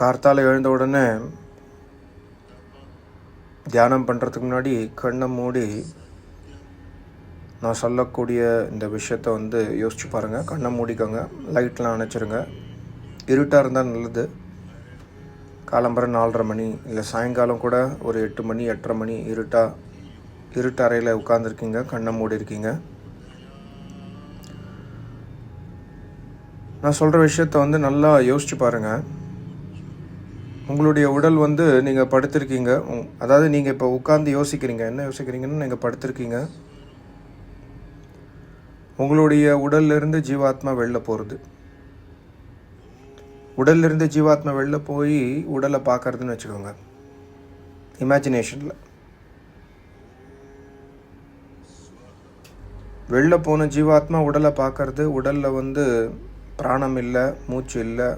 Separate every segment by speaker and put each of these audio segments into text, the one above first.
Speaker 1: கார்த்தால் எழுந்த உடனே தியானம் பண்ணுறதுக்கு முன்னாடி கண்ணை மூடி நான் சொல்லக்கூடிய இந்த விஷயத்த வந்து யோசிச்சு பாருங்கள் கண்ணை மூடிக்கோங்க. லைட்லாம் அணைச்சிருங்க. இருட்டாக இருந்தால் நல்லது. காலம்பரம் நாலரை மணி இல்லை சாயங்காலம் கூட ஒரு எட்டு மணி எட்டரை மணி இருட்டாக இருட்டு அறையில் உட்காந்துருக்கீங்க கண்ணை மூடி இருக்கீங்க நான் சொல்கிற விஷயத்த வந்து நல்லா யோசிச்சு பாருங்கள் உங்களுடைய உடல் வந்து நீங்கள் படுத்திருக்கீங்க. அதாவது நீங்கள் இப்போ உட்காந்து யோசிக்கிறீங்க. என்ன யோசிக்கிறீங்கன்னு நீங்கள் படுத்திருக்கீங்க. உங்களுடைய உடல்லிருந்து ஜீவாத்மா வெளில போகிறது உடல்லிருந்து ஜீவாத்மா வெளில போய் உடலை பார்க்கறதுன்னு வச்சுக்கோங்க. இமேஜினேஷனில் வெளில போன ஜீவாத்மா உடலை பார்க்கறது. உடலில் வந்து பிராணம் இல்லை மூச்சு இல்லை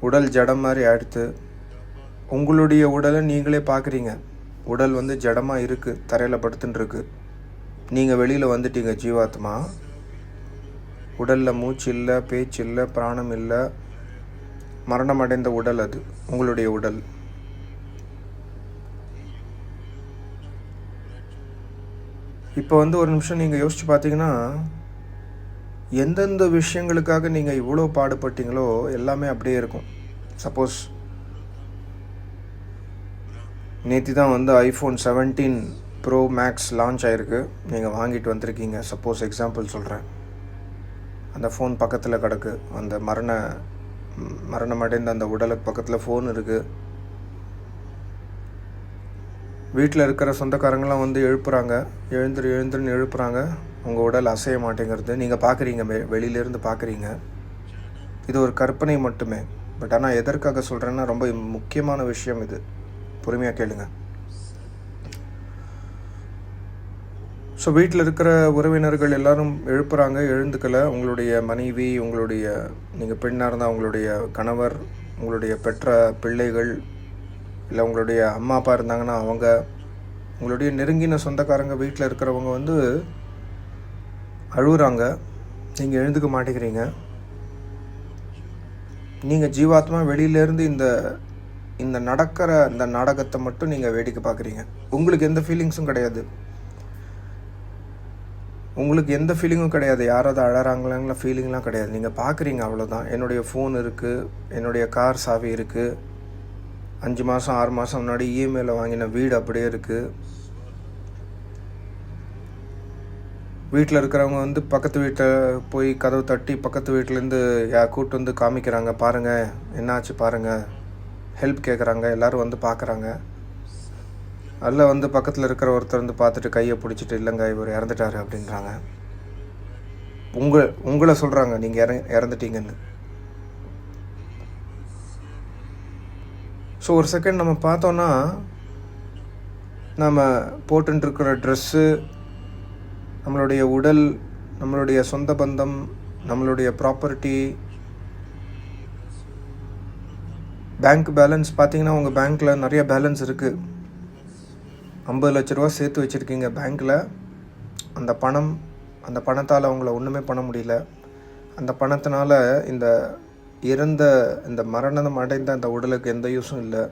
Speaker 1: உடல் ஜடம் மாதிரி ஆயிடுத்து. உங்களுடைய உடலை நீங்களே பார்க்குறீங்க. உடல் வந்து ஜடமாக இருக்குது தரையில் படுத்துட்டுருக்கு நீங்கள் வெளியில் வந்துட்டீங்க ஜீவாத்மா. உடலில் மூச்சு இல்லை பேச்சு இல்லை பிராணம் இல்லை. மரணம் அடைந்த உடல் அது உங்களுடைய உடல். இப்போ வந்து ஒரு நிமிஷம் நீங்கள் யோசிச்சு பார்த்தீங்கன்னா எந்தெந்த விஷயங்களுக்காக நீங்கள் இவ்வளோ பாடுபட்டீங்களோ எல்லாமே அப்படியே இருக்கும். சப்போஸ் நேற்று தான் வந்து iPhone seventeen pro max launch ஆகிருக்கு நீங்கள் வாங்கிட்டு வந்திருக்கீங்க. சப்போஸ் எக்ஸாம்பிள் சொல்கிறேன் அந்த ஃபோன் பக்கத்தில் கிடக்கு. அந்த மரண மரணம் அடைந்த அந்த உடலுக்கு பக்கத்தில் ஃபோன் இருக்குது வீட்டில் இருக்கிற சொந்தக்காரங்களாம் வந்து எழுப்புறாங்க. எழுந்துரு எழுந்துருன்னு எழுப்புறாங்க. உங்கள் உடல் அசைய மாட்டேங்கிறது நீங்கள் பார்க்குறீங்க வெ வெளியிலேருந்து பார்க்குறீங்க இது ஒரு கற்பனை மட்டுமே. பட் ஆனால் எதற்காக சொல்கிறேன்னா ரொம்ப முக்கியமான விஷயம் இது. பொறுமையாக கேளுங்க. ஸோ வீட்டில் இருக்கிற உறவினர்கள் எல்லாரும் எழுப்புறாங்க எழுந்துக்கல. உங்களுடைய மனைவி உங்களுடைய நீங்கள் பெண்ணாக இருந்தால் உங்களுடைய கணவர் உங்களுடைய பெற்ற பிள்ளைகள் இல்லை உங்களுடைய அம்மா அப்பா இருந்தாங்கன்னா அவங்க உங்களுடைய நெருங்கின சொந்தக்காரங்க வீட்டில் இருக்கிறவங்க வந்து அழுகுறாங்க நீங்கள் எழுந்துக்க மாட்டேங்கிறீங்க. நீங்கள் ஜீவாத்மா வெளியிலேருந்து இந்த இந்த நடக்கிற இந்த நாடகத்தை மட்டும் நீங்கள் வேடிக்கை பார்க்குறீங்க. உங்களுக்கு எந்த ஃபீலிங்ஸும் கிடையாது. உங்களுக்கு எந்த ஃபீலிங்கும் கிடையாது. யாராவது அழறாங்களாங்களா ஃபீலிங்லாம் கிடையாது. நீங்கள் பார்க்குறீங்க அவ்வளோதான் என்னுடைய ஃபோன் இருக்குது என்னுடைய கார் சாவி இருக்குது அஞ்சு மாதம் ஆறு மாதம் முன்னாடி இஎம்ஐயில் வாங்கின வீடு அப்படியே இருக்குது வீட்டில் இருக்கிறவங்க வந்து பக்கத்து வீட்டில் போய் கதவு தட்டி பக்கத்து வீட்டிலேருந்து யா கூப்பிட்டு வந்து காமிக்கிறாங்க. பாருங்கள் என்னாச்சு பாருங்கள் ஹெல்ப் கேட்குறாங்க எல்லோரும் வந்து பார்க்குறாங்க அதில் வந்து பக்கத்தில் இருக்கிற ஒருத்தர் வந்து பார்த்துட்டு கையை பிடிச்சிட்டு இல்லைங்க இவர் இறந்துட்டாரு அப்படின்றாங்க. உங்கள் உங்களை சொல்கிறாங்க நீங்கள் இற இறந்துட்டீங்கன்னு. ஸோ ஒரு செகண்ட் நம்ம பார்த்தோன்னா நம்ம போட்டுருக்கிற ட்ரெஸ்ஸு நம்மளுடைய உடல் நம்மளுடைய சொந்த பந்தம் நம்மளுடைய ப்ராப்பர்ட்டி பேங்க் பேலன்ஸ் பார்த்தீங்கன்னா உங்கள் பேங்க்கில் நிறைய பேலன்ஸ் இருக்குது ஐம்பது லட்ச ரூபா சேர்த்து வச்சுருக்கீங்க பேங்க்கில் அந்த பணம் அந்த பணத்தால் அவங்கள ஒன்றுமே பண்ண முடியல. அந்த பணத்தினால இந்த இறந்த இந்த மரணம் அடைந்த அந்த உடலுக்கு எந்த யூஸும் இல்லை.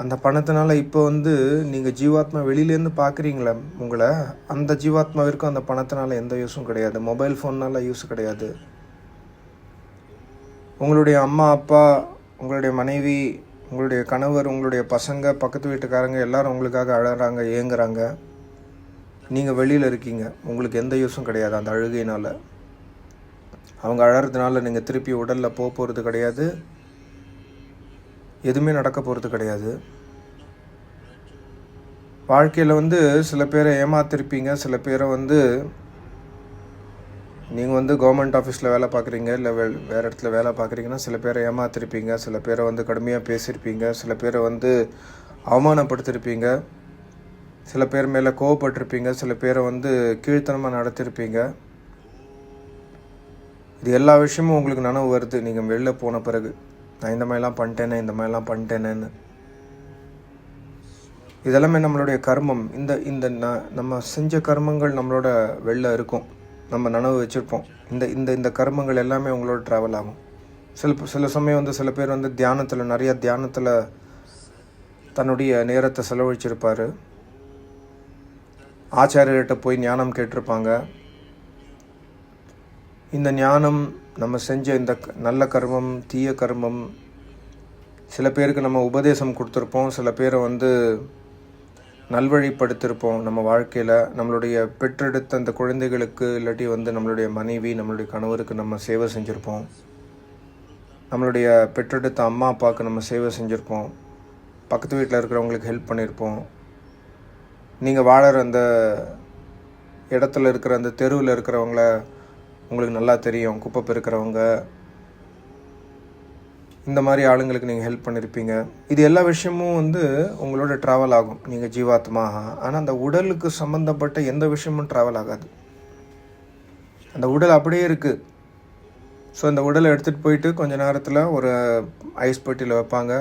Speaker 1: அந்த பணத்தினால இப்போ வந்து நீங்கள் ஜீவாத்மா வெளியிலேருந்து பார்க்குறீங்களே உங்களை அந்த ஜீவாத்மாவிற்கும் அந்த பணத்தினால எந்த யூஸும் கிடையாது. மொபைல் ஃபோன்னால யூஸ் கிடையாது. உங்களுடைய அம்மா அப்பா உங்களுடைய மனைவி உங்களுடைய கணவர் உங்களுடைய பசங்க பக்கத்து வீட்டுக்காரங்க எல்லாரும் உங்களுக்காக அழகிறாங்க ஏங்குறாங்க. நீங்கள் வெளியில் இருக்கீங்க. உங்களுக்கு எந்த யூஸும் கிடையாது அந்த அழுகையினால். அவங்க அழகிறதுனால நீங்கள் திருப்பி உடலில் போக போகிறது கிடையாது. எதுவுமே நடக்க போகிறது கிடையாது. வாழ்க்கையில் வந்து சில பேரை ஏமாத்திருப்பீங்க சில பேரை வந்து நீங்கள் வந்து கவர்மெண்ட் ஆஃபீஸில் வேலை பார்க்குறீங்க இல்லை வே வேறு இடத்துல வேலை பார்க்குறீங்கன்னா சில பேரை ஏமாத்திருப்பீங்க சில பேரை வந்து கடுமையாக பேசியிருப்பீங்க சில பேரை வந்து அவமானப்படுத்திருப்பீங்க சில பேர் மேலே கோவப்பட்டிருப்பீங்க சில பேரை வந்து கீழ்த்தனமாக நடத்திருப்பீங்க. இது எல்லா விஷயமும் உங்களுக்கு நனவு வருது. நீங்கள் வெளில போன பிறகு. நான் இந்த மாதிரிலாம் பண்ணிட்டேனே இந்த மாதிரிலாம் பண்ணிட்டேனேன்னு. இதெல்லாமே நம்மளுடைய கர்மம். இந்த இந்த ந- நம்ம செஞ்ச கர்மங்கள் நம்மளோட வெளில இருக்கும். நம்ம நனவு வச்சுருப்போம். இந்த இந்த இந்த கர்மங்கள் எல்லாமே உங்களோட ட்ராவல் ஆகும். சில சில சமயம் வந்து சில பேர் வந்து தியானத்தில் நிறைய தியானத்தில் தன்னுடைய நேரத்தை செலவழிச்சிருப்பார். ஆச்சாரியர்கிட்ட போய் ஞானம் கேட்டிருப்பாங்க. இந்த ஞானம் நம்ம செஞ்ச இந்த க- நல்ல கர்மம் தீய கர்மம் சில பேருக்கு நம்ம உபதேசம் கொடுத்துருப்போம் சில பேரை வந்து நல்வழிப்படுத்திருப்போம் நம்ம வாழ்க்கையில். நம்மளுடைய பெற்றெடுத்த அந்த குழந்தைகளுக்கு இல்லாட்டி வந்து நம்மளுடைய மனைவி நம்மளுடைய கணவருக்கு நம்ம சேவை செஞ்சுருப்போம். நம்மளுடைய பெற்றெடுத்த அம்மா அப்பாவுக்கு நம்ம சேவை செஞ்சுருப்போம். பக்கத்து வீட்டில் இருக்கிறவங்களுக்கு ஹெல்ப் பண்ணியிருப்போம் நீங்கள் வாழற அந்த இடத்துல இருக்கிற அந்த தெருவில் இருக்கிறவங்கள உங்களுக்கு நல்லா தெரியும் குப்பை பெருக்கிறவங்க. இந்த மாதிரி ஆளுங்களுக்கு நீங்கள் ஹெல்ப் பண்ணியிருப்பீங்க இது எல்லா விஷயமும் வந்து உங்களோட ட்ராவல் ஆகும். நீங்கள் ஜீவாத்மா ஆனால் அந்த உடலுக்கு சம்மந்தப்பட்ட எந்த விஷயமும் ட்ராவல் ஆகாது. அந்த உடல் அப்படியே இருக்குது ஸோ இந்த உடலை எடுத்துகிட்டு போயிட்டு கொஞ்ச நேரத்தில் ஒரு ஐஸ் பெட்டியில் வைப்பாங்க.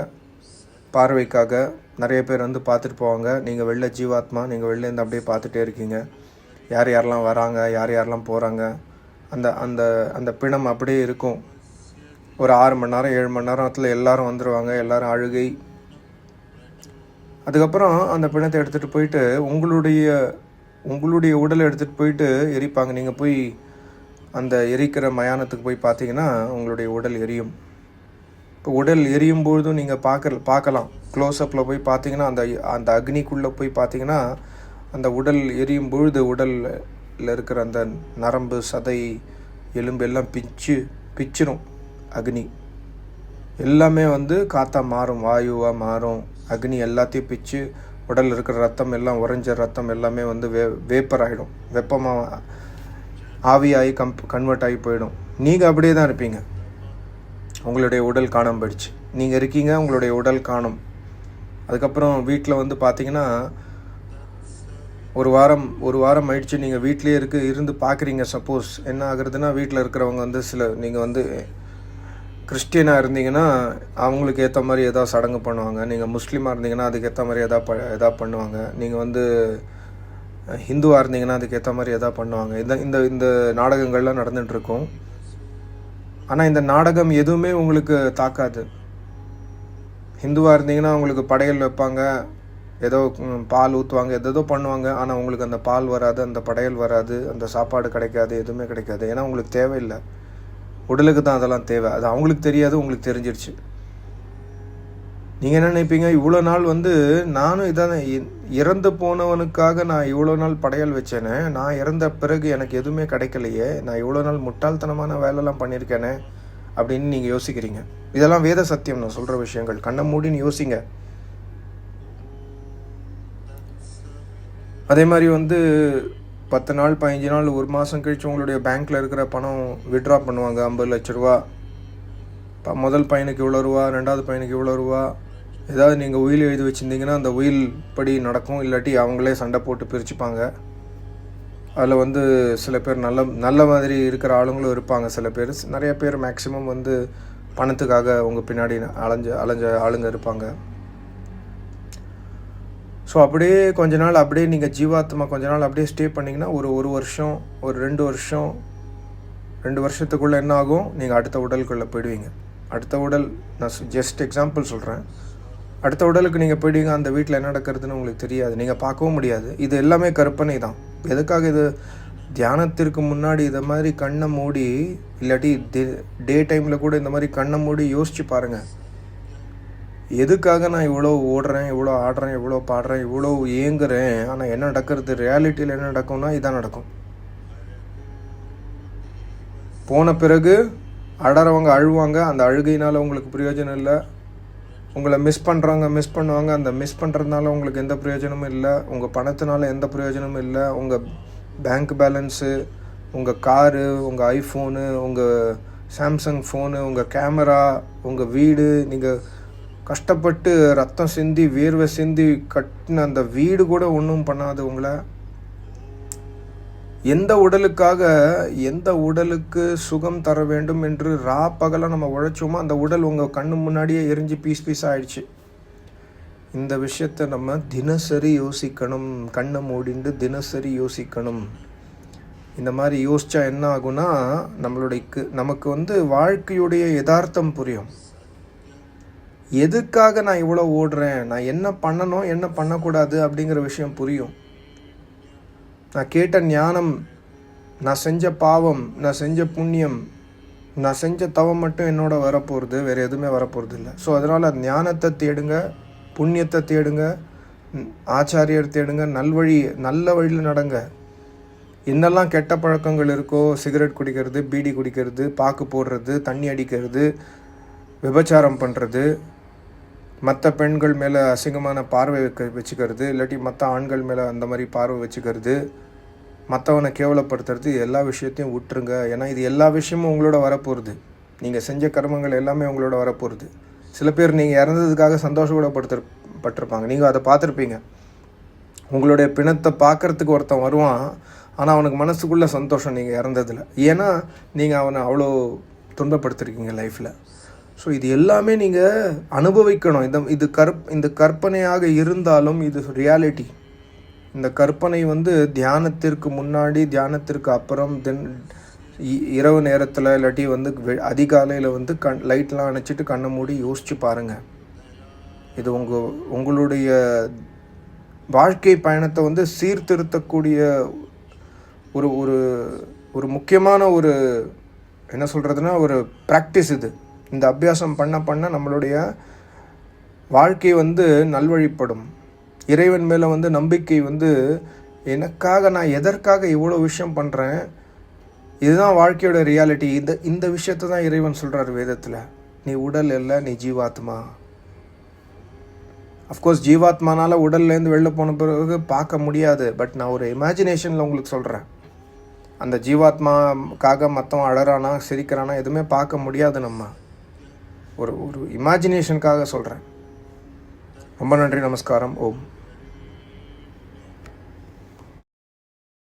Speaker 1: பார்வைக்காக நிறைய பேர் வந்து பார்த்துட்டு போவாங்க. நீங்கள் வெளில ஜீவாத்மா நீங்கள் வெளிலேருந்து அப்படியே பார்த்துட்டே இருக்கீங்க. யார் யாரெல்லாம் வராங்க யார் யாரெல்லாம் போகிறாங்க அந்த அந்த அந்த பிணம் அப்படியே இருக்கும். ஒரு ஆறு மணி நேரம் ஏழு மணி நேரத்தில் எல்லாரும் வந்துடுவாங்க எல்லாரும் அழுகை. அதுக்கப்புறம் அந்த பிணத்தை எடுத்துகிட்டு போயிட்டு உங்களுடைய உங்களுடைய உடலை எடுத்துகிட்டு போயிட்டு எரிப்பாங்க. நீங்கள் போய் அந்த எரிக்கிற மயானத்துக்கு போய் பார்த்தீங்கன்னா உங்களுடைய உடல் எரியும். இப்போ உடல் எரியும் பொழுதும் நீங்கள் பார்க்க பார்க்கலாம். க்ளோஸ்அப்பில் போய் பார்த்தீங்கன்னா அந்த அந்த அக்னிக்குள்ளே போய் பார்த்தீங்கன்னா அந்த உடல் எரியும் பொழுது உடல் இருக்கிற அந்த நரம்பு சதை எலும்பு எல்லாம் பிச்சு பிச்சிரும் அக்னி. எல்லாமே வந்து காற்றா மாறும் வாயுவாக மாறும். அக்னி எல்லாத்தையும் பிச்சு உடலில் இருக்கிற ரத்தம் எல்லாம் உறைஞ்ச ரத்தம் எல்லாமே வந்து வே வேப்பர் ஆகிடும் வெப்பமாக ஆவியாகி கம் கன்வெர்ட் ஆகி போயிடும். நீங்கள் அப்படியே தான் இருப்பீங்க. உங்களுடைய உடல் காணாம போயிடுச்சு. நீங்கள் இருக்கீங்க உங்களுடைய உடல் காணும். அதுக்கப்புறம் வீட்டில் வந்து பார்த்தீங்கன்னா ஒரு வாரம் ஒரு வாரம் ஆயிடுச்சு நீங்கள் வீட்டிலே இருக்கு இருந்து பார்க்குறீங்க சப்போஸ் என்ன ஆகுறதுன்னா வீட்டில் இருக்கிறவங்க வந்து சில நீங்கள் வந்து கிறிஸ்டியனாக இருந்தீங்கன்னா அவங்களுக்கு ஏற்ற மாதிரி எதாவது சடங்கு பண்ணுவாங்க. நீங்கள் முஸ்லீமாக இருந்தீங்கன்னா அதுக்கு ஏற்ற மாதிரி எதாவது ப எதாவது பண்ணுவாங்க. நீங்கள் வந்து ஹிந்துவாக இருந்தீங்கன்னா அதுக்கு ஏற்ற மாதிரி எதாவது பண்ணுவாங்க. இந்த இந்த இந்த நாடகங்கள்லாம் நடந்துகிட்ருக்கும் ஆனால் இந்த நாடகம் எதுவுமே உங்களுக்கு தாக்காது. ஹிந்துவாக இருந்தீங்கன்னா உங்களுக்கு படையல் வைப்பாங்க. ஏதோ பால் ஊற்றுவாங்க எதோ பண்ணுவாங்க. ஆனால் உங்களுக்கு அந்த பால் வராது அந்த படையல் வராது அந்த சாப்பாடு கிடைக்காது எதுவுமே கிடைக்காது. ஏன்னா உங்களுக்கு தேவையில்லை. உடலுக்கு தான் அதெல்லாம் தேவை. அது அவங்களுக்கு தெரியாது உங்களுக்கு தெரிஞ்சிருச்சு. நீங்கள் என்ன நினைப்பீங்க? இவ்வளோ நாள் வந்து நானும் இதான் இறந்து போனவனுக்காக நான் இவ்வளோ நாள் படையல் வச்சேனே நான் இறந்த பிறகு எனக்கு எதுவுமே கிடைக்கலையே நான் இவ்வளோ நாள் முட்டாள்தனமான வேலைலாம் பண்ணியிருக்கேனே அப்படின்னு நீங்கள் யோசிக்கிறீங்க. இதெல்லாம் வேத சத்தியம் நான் சொல்கிற விஷயங்கள். கண்ணை மூடின்னு யோசிங்க. அதே மாதிரி வந்து பத்து நாள் பதினஞ்சு நாள் ஒரு மாதம் கழிச்சு உங்களுடைய பேங்க்கில் இருக்கிற பணம் விட்ரா பண்ணுவாங்க. ஐம்பது லட்ச ரூபா. இப்போ முதல் பையனுக்கு இவ்வளோ ரூபா ரெண்டாவது பையனுக்கு இவ்வளோ ரூபா. ஏதாவது நீங்கள் உயில் எழுதி வச்சுருந்தீங்கன்னா அந்த உயில் படி நடக்கும். இல்லாட்டி அவங்களே சண்டை போட்டு பிரிச்சுப்பாங்க. அதில் வந்து சில பேர் நல்ல நல்ல மாதிரி இருக்கிற ஆளுங்களும் இருப்பாங்க சில பேர். நிறைய பேர் மேக்ஸிமம் வந்து பணத்துக்காக உங்கள் பின்னாடி அலைஞ்ச அலைஞ்ச ஆளுங்க இருப்பாங்க. ஸோ அப்படியே கொஞ்ச நாள் அப்படியே நீங்கள் ஜீவாத்மா கொஞ்ச நாள் அப்படியே ஸ்டே பண்ணிங்கன்னா ஒரு ஒரு வருஷம் ஒரு ரெண்டு வருஷம் ரெண்டு வருஷத்துக்குள்ளே என்ன ஆகும்? நீங்கள் அடுத்த உடலுக்குள்ளே போயிடுவீங்க. அடுத்த உடல் நான் ஜஸ்ட் எக்ஸாம்பிள் சொல்கிறேன் அடுத்த உடலுக்கு நீங்கள் போயிடுவீங்க அந்த வீட்டில் என்ன நடக்கிறதுன்னு உங்களுக்கு தெரியாது. நீங்கள் பார்க்கவும் முடியாது. இது எல்லாமே கற்பனை தான். எதுக்காக இது? தியானத்திற்கு முன்னாடி இதை மாதிரி கண்ணை மூடி இல்லாட்டி டே டைமில் கூட இந்த மாதிரி கண்ணை மூடி யோசிச்சு பாருங்கள் எதுக்காக நான் இவ்வளோ ஓடுறேன் இவ்வளோ ஆடுறேன் இவ்வளோ பாடுறேன் இவ்வளோ ஏங்குறேன்? ஆனால் என்ன நடக்கிறது? ரியாலிட்டியில் என்ன நடக்கும்னா இதான் நடக்கும். போன பிறகு அடறவங்க அழுவாங்க. அந்த அழுகையினால் உங்களுக்கு பிரயோஜனம் இல்லை. உங்களை மிஸ் பண்ணுறவங்க மிஸ் பண்ணுவாங்க. அந்த மிஸ் பண்ணுறதுனால உங்களுக்கு எந்த பிரயோஜனமும் இல்லை. உங்கள் பணத்தினால எந்த பிரயோஜனமும் இல்லை. உங்கள் பேங்க் பேலன்ஸு உங்கள் காரு உங்கள் ஐஃபோனு உங்கள் சாம்சங் ஃபோனு உங்கள் கேமரா உங்கள் வீடு நீங்கள் கஷ்டப்பட்டு ரத்தம் சிந்தி வேர்வை சிந்தி கட்டின அந்த வீடு கூட ஒன்றும் பண்ணாது உங்களை. எந்த உடலுக்காக எந்த உடலுக்கு சுகம் தர வேண்டும் என்று ரா பகலாக நம்ம உழைச்சோமோ அந்த உடல் உங்கள் கண்ணு முன்னாடியே எரிஞ்சு பீஸ் பீஸ் ஆயிடுச்சு. இந்த விஷயத்தை நம்ம தினசரி யோசிக்கணும் கண்ணை மூடிண்டு தினசரி யோசிக்கணும். இந்த மாதிரி யோசித்தா என்ன ஆகும்னா நம்மளுடைய நமக்கு வந்து வாழ்க்கையுடைய யதார்த்தம் புரியும். எதுக்காக நான் இவ்வளோ ஓடுறேன்? நான் என்ன பண்ணணும்? என்ன பண்ணக்கூடாது? அப்படிங்கிற விஷயம் புரியும். நான் கேட்ட ஞானம் நான் செஞ்ச பாவம் நான் செஞ்ச புண்ணியம் நான் செஞ்ச தவம் மட்டும் என்னோட வரப்போகிறது வேறு எதுவுமே வரப்போகிறது இல்லை. ஸோ அதனால் ஞானத்தை தேடுங்க புண்ணியத்தை தேடுங்க ஆச்சாரியர் தேடுங்க நல்வழி நல்ல வழியில் நடங்க. என்னெல்லாம் கெட்ட பழக்கங்கள் இருக்கோ சிகரெட் குடிக்கிறது பீடி குடிக்கிறது பாக்கு போடுறது தண்ணி அடிக்கிறது விபச்சாரம் பண்ணுறது மற்ற பெண்கள் மேலே அசிங்கமான பார்வை வைக்க வச்சுக்கிறது இல்லாட்டி மற்ற ஆண்கள் மேலே அந்த மாதிரி பார்வை வச்சுக்கிறது மற்றவனை கேவலப்படுத்துறது எல்லா விஷயத்தையும் விட்டுருங்க. ஏன்னா இது எல்லா விஷயமும் உங்களோட வரப்போகிறது நீங்கள் செஞ்ச கர்மங்கள் எல்லாமே உங்களோட வரப்போகிறது சில பேர் நீங்கள் இறந்ததுக்காக சந்தோஷப்படப்படுத்த பட்டிருப்பாங்க நீங்கள் அதை பார்த்துருப்பீங்க. உங்களுடைய பிணத்தை பார்க்கறதுக்கு ஒருத்தன் வருவான் ஆனால் அவனுக்கு மனசுக்குள்ளே சந்தோஷம் நீங்கள் இறந்ததில். ஏன்னா நீங்கள் அவனை அவ்வளோ துன்பப்படுத்திருக்கீங்க லைஃப்பில் ஸோ இது எல்லாமே நீங்கள் அனுபவிக்கணும். இந்த இது கற்ப இந்த கற்பனையாக இருந்தாலும் இது ரியாலிட்டி இந்த கற்பனை வந்து தியானத்திற்கு முன்னாடி தியானத்திற்கு அப்புறம் தென் இ- இரவு நேரத்தில் இல்லாட்டி வந்து வெ- அதிகாலையில் வந்து கண் லைட்லாம் அணைச்சிட்டு கண்ணை மூடி யோசிச்சு பாருங்கள் இது உங்கள் உங்களுடைய வாழ்க்கை பயணத்தை வந்து சீர்திருத்தக்கூடிய ஒரு ஒரு ஒரு முக்கியமான ஒரு என்ன சொல்கிறதுனா ஒரு ப்ராக்டிஸ் இது. இந்த அபியாசம் பண்ண பண்ண நம்மளுடைய வாழ்க்கை வந்து நல்வழிப்படும். இறைவன் மேலே வந்து நம்பிக்கை வந்து எனக்காக நான் எதற்காக இவ்வளோ விஷயம் பண்ணுறேன் இதுதான் வாழ்க்கையோட ரியாலிட்டி இந்த இந்த விஷயத்தை தான் இறைவன் சொல்கிறார் வேதத்தில். நீ உடல் இல்லை நீ ஜீவாத்மா. அஃப்கோர்ஸ் ஜீவாத்மானால உடல்லேருந்து வெளில போன பிறகு பார்க்க முடியாது. பட் நான் ஒரு இமேஜினேஷனில் உங்களுக்கு சொல்கிறேன் அந்த ஜீவாத்மாக்காக மற்றவன் அழறானா சிரிக்கிறானா எதுவுமே பார்க்க முடியாது நம்ம. ஒரு ஒரு இமேஜினேஷனுக்காக சொல்கிறேன் ரொம்ப நன்றி நமஸ்காரம். ஓம்.